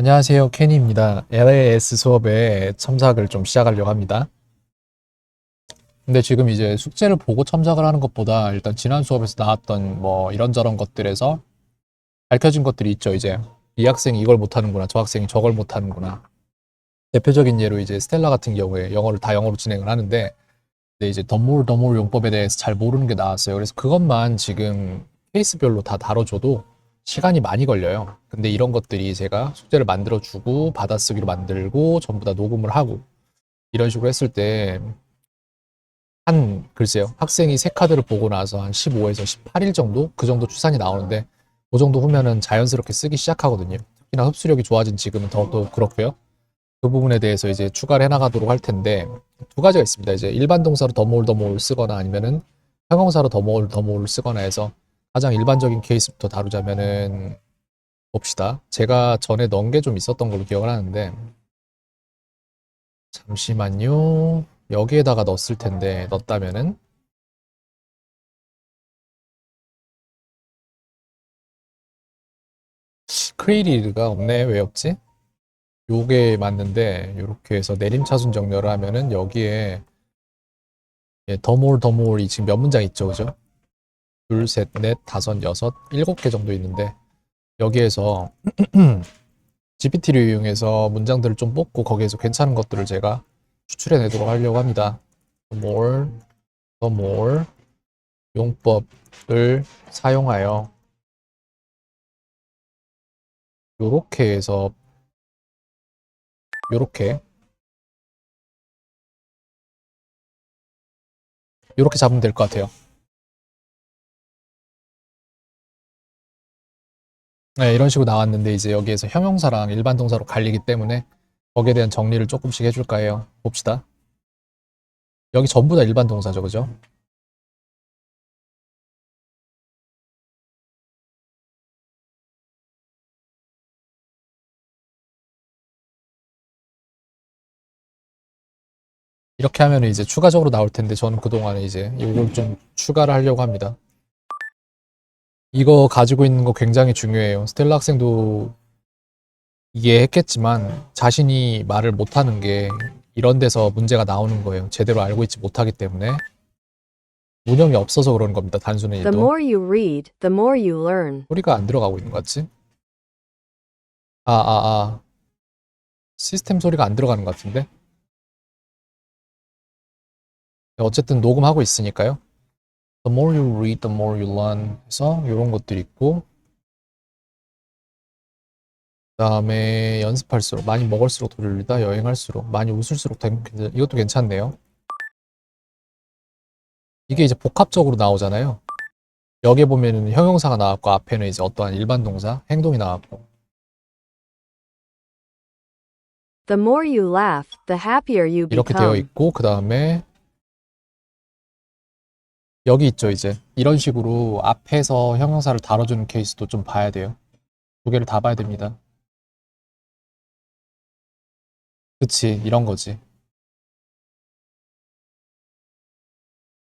안녕하세요. 케니입니다. LAS 수업에 첨삭을 좀 시작하려고 합니다. 근데 지금 이제 숙제를 보고 첨삭을 하는 것보다 일단 지난 수업에서 나왔던 뭐 이런저런 것들에서 밝혀진 것들이 있죠. 이제 이 학생이 이걸 못하는구나. 저 학생이 저걸 못하는구나. 대표적인 예로 이제 스텔라 같은 경우에 영어를 다 영어로 진행을 하는데 근데 이제 덤몰 덤몰 용법에 대해서 잘 모르는 게 나왔어요. 그래서 그것만 지금 케이스별로 다 다뤄줘도 시간이 많이 걸려요. 근데 이런 것들이 제가 숙제를 만들어주고 받아쓰기로 만들고 전부 다 녹음을 하고 이런 식으로 했을 때 한 글쎄요 학생이 세 카드를 보고 나서 한 15에서 18일 정도 그 정도 추산이 나오는데 그 정도 후면은 자연스럽게 쓰기 시작하거든요. 특히나 흡수력이 좋아진 지금은 더더 그렇고요. 그 부분에 대해서 이제 추가를 해나가도록 할 텐데 두 가지가 있습니다. 이제 일반 동사로 더모을 더모을 쓰거나 아니면은 형용사로 더모을 더모을 쓰거나 해서 가장 일반적인 케이스부터 다루자면은 봅시다. 제가 전에 넣은 게 좀 있었던 걸로 기억을 하는데 잠시만요. 여기에다가 넣었을 텐데 넣었다면은 크레이리가 없네. 왜 없지? 요게 맞는데 요렇게 해서 내림차순 정렬을 하면은 여기에 예, 더몰 더몰이 지금 몇 문장 있죠, 그죠? 둘, 셋, 넷, 다섯, 여섯, 일곱 개 정도 있는데 여기에서 GPT를 이용해서 문장들을 좀 뽑고 거기에서 괜찮은 것들을 제가 추출해 내도록 하려고 합니다. more, the more 용법을 사용하여 요렇게 해서 요렇게 요렇게 잡으면 될 것 같아요. 네, 이런 식으로 나왔는데 이제 여기에서 형용사랑 일반 동사로 갈리기 때문에 거기에 대한 정리를 조금씩 해줄까 해요. 봅시다. 여기 전부 다 일반 동사죠, 그죠? 이렇게 하면 이제 추가적으로 나올 텐데 저는 그동안에 이제 이걸 좀 추가를 하려고 합니다. 이거 가지고 있는 거 굉장히 중요해요. 스텔라 학생도 이해했겠지만 자신이 말을 못하는 게 이런 데서 문제가 나오는 거예요. 제대로 알고 있지 못하기 때문에 운영이 없어서 그러는 겁니다. 단순히 The 또 more you read, the more you learn. 소리가 안 들어가고 있는 것 같지? 아, 아, 아. 시스템 소리가 안 들어가는 것 같은데? 어쨌든 녹음하고 있으니까요. The more you read, the more you learn 해서 이런 것들이 있고 그 다음에 연습할수록 많이 먹을수록 더 늘리다 여행할수록 많이 웃을수록 더 행복해진다. 이것도 괜찮네요. 이게 이제 복합적으로 나오잖아요. 여기에 보면은 형용사가 나왔고 앞에는 이제 어떠한 일반 동사, 행동이 나왔고 The more you laugh, the happier you 이렇게 되어 become. 있고 그 다음에 여기 있죠 이제 이런 식으로 앞에서 형용사를 다뤄주는 케이스도 좀 봐야 돼요. 두 개를 다 봐야 됩니다. 그치 이런 거지.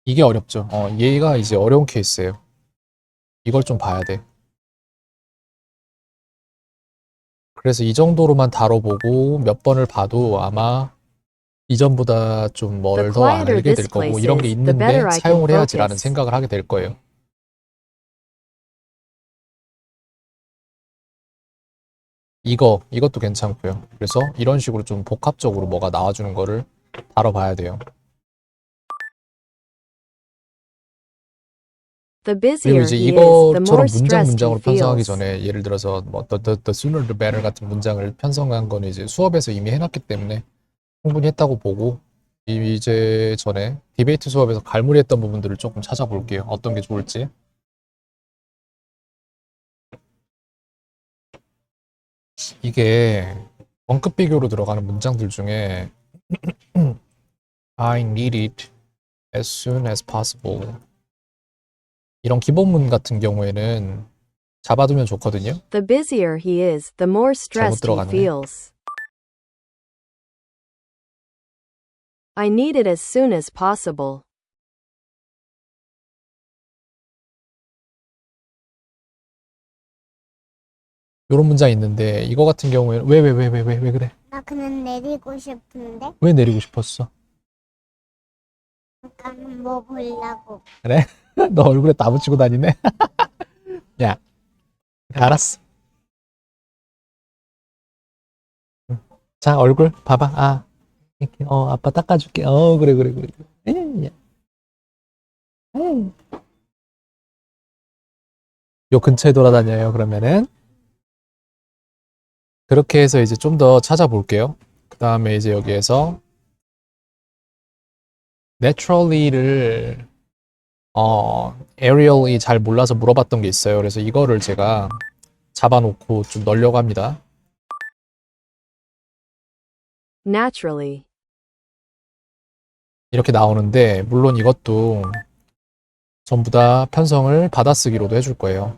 이게 어렵죠. 어, 얘가 이제 어려운 케이스예요. 이걸 좀 봐야 돼. 그래서 이 정도로만 다뤄보고 몇 번을 봐도 아마 이전보다 좀 뭘더 quieter 알게 될 거고 이런 게 있는데 사용을 해야지라는. 생각을 하게 될 거예요. 이거, 이것도 괜찮고요. 그래서 이런 식으로 좀 복합적으로 뭐가 나와주는 거를 다뤄봐야 돼요. The 그리고 이제 이것처럼 문장 문장으로 편성하기. 전에 예를 들어서 뭐 the, the, the sooner the better 같은 문장을 편성한 거는 이제 수업에서 이미 해놨기 때문에 충분히 했다고 보고 이- 이제 전에 디베이트 수업에서 갈무리했던 부분들을 조금 찾아볼게요. 어떤 게 좋을지. 이게 원급 비교로 들어가는 문장들 중에 I need it as soon as possible 이런 기본문 같은 경우에는 잡아두면 좋거든요. The busier he is, the more stressed he feels. I need it as soon as possible. 요런 문장이 있는데 이거 같은 경우에는 왜 왜 왜 왜 왜 왜 그래? 나 그냥 내리고 싶은데 왜 내리고 싶었어? 잠깐 뭐 보려고 너 얼굴에 다 붙이고 다니네. 야, 알았어. 응. 자, 얼굴 봐봐. 아, 이렇게. 어, 아빠 닦아줄게. 어, 그래, 그래, 그래. 에이, 야. 에이. 요 근처에 돌아다녀요. 그러면은 그렇게 해서 이제 좀 더 찾아볼게요. 그 다음에 이제 여기에서 naturally를 어, aerial이 잘 몰라서 물어봤던 게 있어요. 그래서 이거를 제가 잡아놓고 좀 넣으려고 합니다. naturally, 이렇게 나오는데, 물론 이것도 전부 다 편성을 받아쓰기로도 해줄 거예요.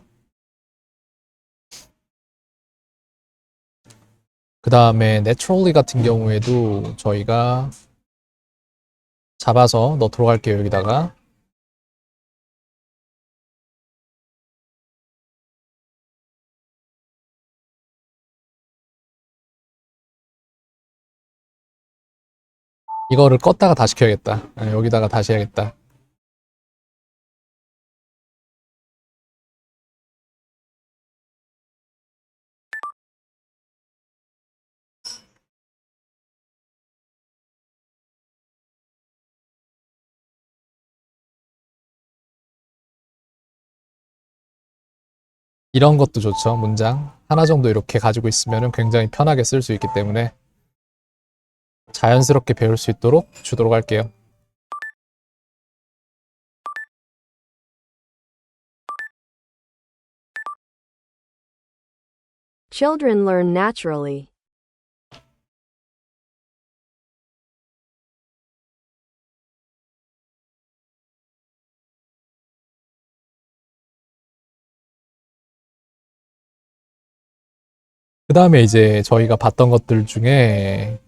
그 다음에 naturally 같은 경우에도 저희가 잡아서 넣도록 할게요. 여기다가. 이거를 껐다가 다시 켜야겠다. 아, 여기다가 다시 해야겠다. 이런 것도 좋죠. 문장. 하나 정도 이렇게 가지고 있으면 굉장히 편하게 쓸 수 있기 때문에 자연스럽게 배울 수 있도록 주도록 할게요. children learn naturally, 그 다음에 이제 저희가 봤던 것들 중에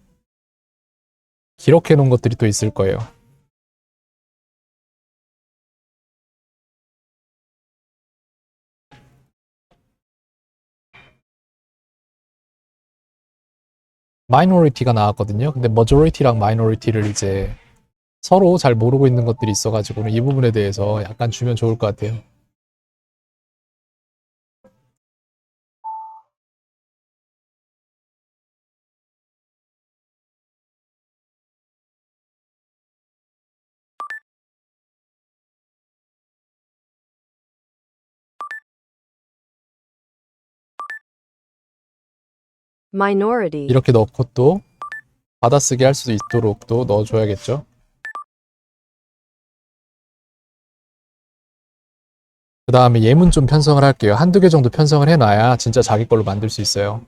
기록해 놓은 것들이 또 있을 거예요. 마이너리티가 나왔거든요. 근데 머저리티랑 마이너리티를 이제 서로 잘 모르고 있는 것들이 있어가지고는 이 부분에 대해서 약간 주면 좋을 것 같아요. Minority, 이렇게 넣고 또 받아쓰기 할수 있도록 또 넣어줘야겠죠. 그 다음에 예문 좀 편성을 할게요. 한두 개 정도 편성을 해놔야 진짜 자기 걸로 만들 수 있어요.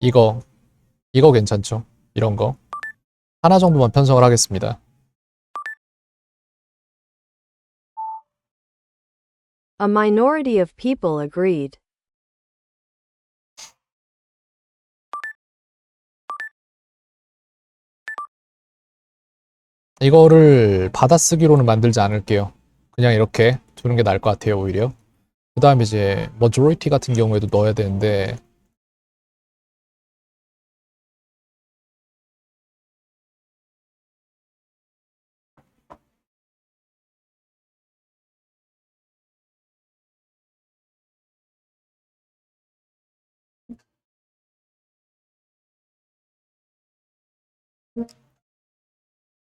이거, 이거 괜찮죠? 이런 거. 하나 정도만 편성을 하겠습니다. a minority of people agreed, 이거를 받아쓰기로는 만들지 않을게요. 그냥 이렇게 두는 게 나을 것 같아요, 오히려. 그 다음에 이제 majority 같은 경우에도 넣어야 되는데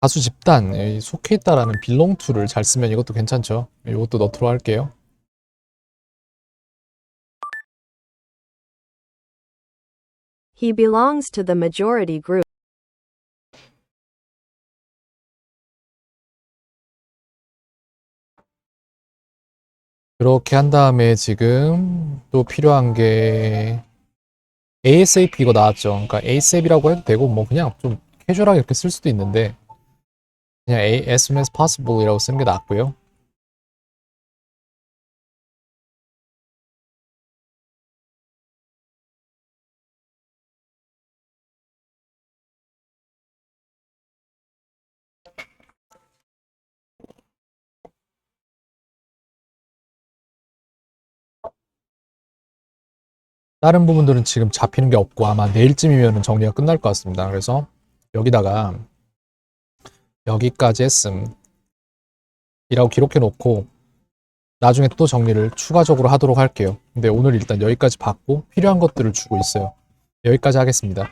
가수 집단 이 속해 있다라는 belong to를 잘 쓰면 이것도 괜찮죠. 이것도 넣도록 할게요. he belongs to the majority group, 그렇게 한 다음에 지금 또 필요한 게 ASAP 이거 나왔죠. 그러니까 ASAP이라고 해도 되고 뭐 그냥 좀 캐주얼하게 이렇게 쓸 수도 있는데 그냥 A, as soon as possible이라고 쓰는 게 낫고요. 다른 부분들은 지금 잡히는 게 없고 아마 내일쯤이면 정리가 끝날 것 같습니다. 그래서 여기다가 여기까지 했음 이라고 기록해 놓고 나중에 또 정리를 추가적으로 하도록 할게요. 근데 오늘 일단 여기까지 받고 필요한 것들을 주고 있어요. 여기까지 하겠습니다.